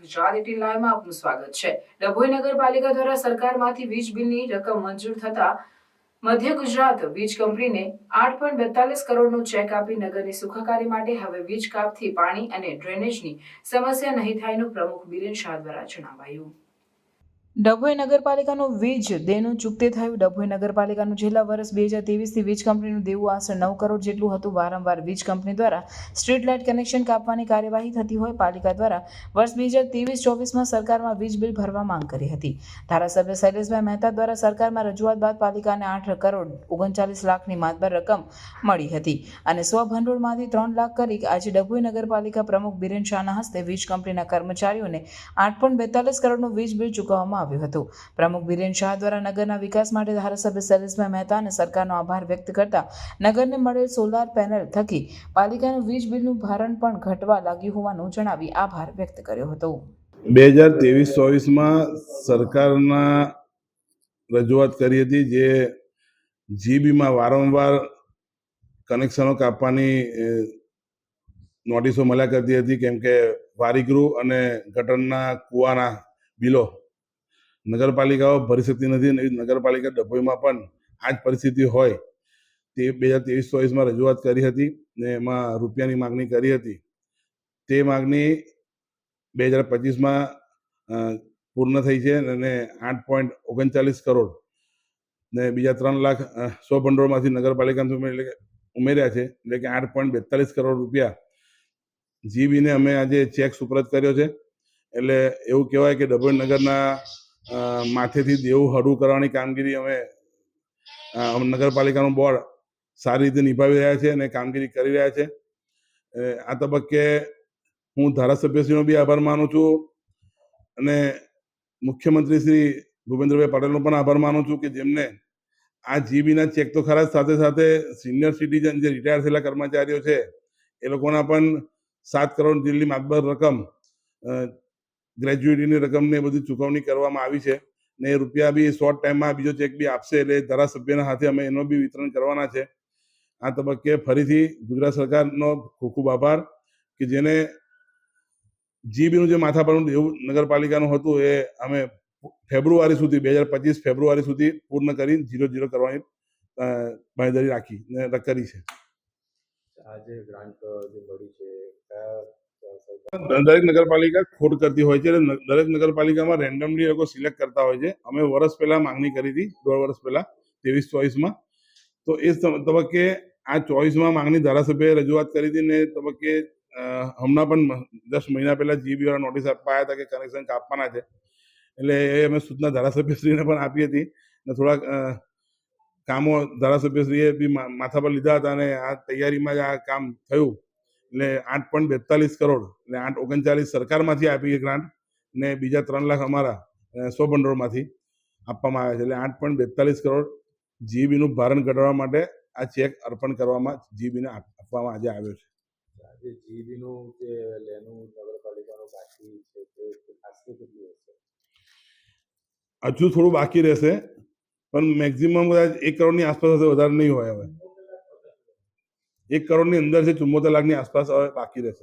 Gujarat eighteen લાઈવમાં આપનું સ્વાગત છે. ડભોઈ નગરપાલિકા દ્વારા સરકારમાંથી વીજ બિલની રકમ મંજૂર થતા મધ્ય ગુજરાત વીજ કંપનીને આઠ પોઈન્ટ બેતાલીસ કરોડનો ચેક આપી નગરની સુખાકારી માટે હવે વીજ કાપથી પાણી અને ડ્રેનેજની સમસ્યા નહીં થાયનું પ્રમુખ બિરેન શાહ દ્વારા જણાવાયું. ડભોઈ નગરપાલિકાનું વીજ દેનું ચૂકતે થયું. ડભોઈ નગરપાલિકાનું છેલ્લા વર્ષ બે હજાર તેવીસથી વીજ કંપનીનું દેવું આશરે નવ કરોડ જેટલું હતું. વારંવાર વીજ કંપની દ્વારા સ્ટ્રીટ લાઇટ કનેક્શન કાપવાની કાર્યવાહી થતી હોય. પાલિકા દ્વારા વર્ષ બે હજાર ત્રેવીસ ચોવીસમાં સરકારમાં વીજ બિલ ભરવા માંગ કરી હતી. ધારાસભ્ય શૈલેષભાઈ મહેતા દ્વારા સરકારમાં રજૂઆત બાદ પાલિકાને આઠ કરોડ ઓગણચાલીસ લાખની માતબર રકમ મળી હતી અને સ્વ ભંડોળમાંથી ત્રણ લાખ કરી આજે ડભોઈ નગરપાલિકા પ્રમુખ બિરેન શાહના હસ્તે વીજ કંપનીના કર્મચારીઓને આઠ પોઈન્ટ બેતાલીસ કરોડનું વીજ બિલ ચૂકવવામાં આવ્યું હતું. પ્રમુખ બિરેન શાહ દ્વારા નગરના વિકાસ માટે ધારાસભ્ય શૈલેષભાઈ મહેતા અને સરકારનો આભાર વ્યક્ત કરતા નગરને મળેલ સોલાર પેનલ થકી પાલિકાનું વીજ બિલનું ભારણ પણ ઘટવા લાગ્યું હોવાનું જણાવી આભાર વ્યક્ત કર્યો હતો. બે હજાર ત્રેવીસ ચોવીસમાં સરકારના રજૂઆત કરી હતી જે જીબીમાં વારંવાર કનેક્શનો કાપવાની નોટિસો મળ્યા કરતી હતી, કેમ કે વારીગૃહ અને ગટરના કૂવાના બિલો નગરપાલિકાઓ શકતી નથી એવી નગરપાલિકા ડભોઈમાં પણ આ જ પરિસ્થિતિ હોય. તે બે હજાર ત્રેવીસ ચોવીસમાં રજૂઆત કરી હતી ને એમાં રૂપિયાની માગણી કરી હતી. તે માગણી બે હજાર પચીસમાં પૂર્ણ થઈ છે અને આઠ પોઈન્ટ ઓગણચાલીસ કરોડ ને બીજા ત્રણ લાખ સો ભંડોળમાંથી નગરપાલિકાને એટલે ઉમેર્યા છે એટલે કે આઠ પોઈન્ટ બેતાલીસ કરોડ રૂપિયા. જીબીને અમે આજે ચેક સુપરત કર્યો છે. એટલે એવું કહેવાય કે ડભોઈ નગરના માથેથી દેવું હળવું કરવાની કામગીરી અમે નગરપાલિકાનું બોર્ડ સારી રીતે નિભાવી રહ્યા છે અને કામગીરી કરી રહ્યા છે. આ તબક્કે હું ધારાસભ્યશ્રીનો બી આભાર માનું છું અને મુખ્યમંત્રી શ્રી ભૂપેન્દ્રભાઈ પટેલનો પણ આભાર માનું છું કે જેમને આ જીબીના ચેક તો ખરા સાથે સાથે સિનિયર સિટીઝન જે રિટાયર થયેલા કર્મચારીઓ છે, એ લોકોના પણ સાત કરોડ જેટલી માતબર રકમ ગ્રેજ્યુએટીની રકમને બધી ચૂકવણી કરવામાં આવી છે ને રૂપિયા બી શોર્ટ ટાઈમમાં બીજો ચેક બી આપશે એટલે ધારાસભ્યના હાથે અમે એનો બી વિતરણ કરવાના છે. આ તબક્કે ફરીથી ગુજરાત સરકારનો ખૂબ ખૂબ આભાર કે જેને જીબીનું જે માથાપરનું એવું નગરપાલિકાનું હતું એ અમે ફેબ્રુઆરી સુધી, બે હજાર પચીસ ફેબ્રુઆરી સુધી પૂર્ણ કરી ઝીરો ઝીરો કરવાની બાંહેધરી રાખી ને કરી છે. આજે ગ્રાન્ટ જે મળી છે દરેક નગરપાલિકા ખોટ કરતી હોય છે દરેક નગરપાલિકામાં રેન્ડમલી લોકો સિલેક્ટ કરતા હોય છે. અમે વર્ષ પહેલા માંગણી કરી હતી, દોઢ વર્ષ પહેલા, ત્રેવીસ, ચોવીસમાં. તો એ તબક્કે આ ચોવીસમાં માંગણી ધારાસભ્યએ રજૂઆત કરી હતી ને તબક્કે હમણાં પણ દસ મહિના પહેલા જીબી વાળા નોટિસ આપવા હતા કે કનેક્શન કાપવાના છે. એટલે એ અમે સૂચના ધારાસભ્યશ્રીને પણ આપી હતી ને થોડાક કામો ધારાસભ્યશ્રીએ બી માથા પર લીધા હતા અને આ તૈયારીમાં જ આ કામ થયું. એટલે આઠ પોઈન્ટ બેતાલીસ કરોડ એટલે આઠ ઓગણચાલીસ સરકારમાંથી આપી એ ગ્રાન્ટ ને બીજા ત્રણ લાખ અમારા સો ભંડોળમાંથી આપવામાં આવે છે. એટલે આઠ પોઈન્ટ બેતાલીસ કરોડ જીબીનું ભારણ ઘટાડવા માટે આ ચેક અર્પણ કરવામાં જીબીને આપવામાં આજે આવ્યો છે. આજે જીબીનું જે લેનું નગરપાલિકાનું બાકી છે તે આશરે કેટલું હશે? હજુ થોડું બાકી રહેશે પણ મેક્ઝિમમ કદાચ એક કરોડની આસપાસ હશે વધારે નહીં હોય હવે. એક કરોડની અંદર છે ચુમ્મોતેર લાખની આસપાસ બાકી રહેશે.